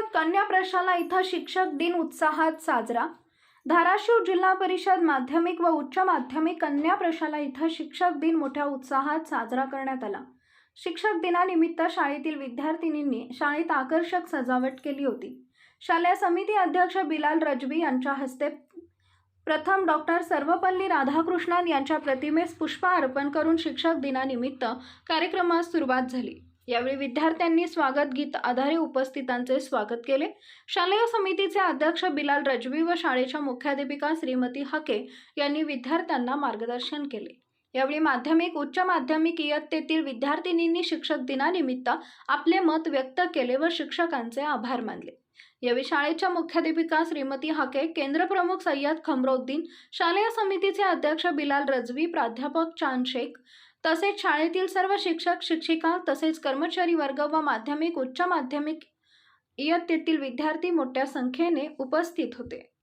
कन्या प्रशाला इथं शिक्षक दिन उत्साहात साजरा. धाराशिव जिल्हा परिषद माध्यमिक व उच्च माध्यमिक कन्या प्रशाला इथं शिक्षक दिन मोठ्या उत्साहात साजरा करण्यात आला. शिक्षक दिनानिमित्त शाळेतील विद्यार्थिनींनी शाळेत आकर्षक सजावट केली होती. शालेय समिती अध्यक्ष बिलाल रजवी यांच्या हस्ते प्रथम डॉक्टर सर्वपल्ली राधाकृष्णन यांच्या प्रतिमेस पुष्प अर्पण करून शिक्षक दिनानिमित्त कार्यक्रमास सुरुवात झाली. यावेळी विद्यार्थ्यांनी स्वागत गीत आधारे उपस्थितांचे स्वागत केले. शालेय समितीचे अध्यक्ष बिलाल रजवी व शाळेच्या मुख्याध्यापिका श्रीमती हके यांनी विद्यार्थ्यांना मार्गदर्शन केले. यावेळी माध्यमिक उच्च माध्यमिक इयत्तेतील विद्यार्थिनींनी शिक्षक दिनानिमित्त आपले मत व्यक्त केले व शिक्षकांचे आभार मानले. यावेळी शाळेच्या मुख्याध्यापिका श्रीमती हके केंद्रप्रमुख सय्यद खमरोद्दीन शालेय समितीचे अध्यक्ष बिलाल रजवी प्राध्यापक चांद शेख तसेच शाळेतील सर्व शिक्षक शिक्षिका तसेच कर्मचारी वर्ग व माध्यमिक उच्च माध्यमिक इयत्तेतील विद्यार्थी मोठ्या संख्येने उपस्थित होते.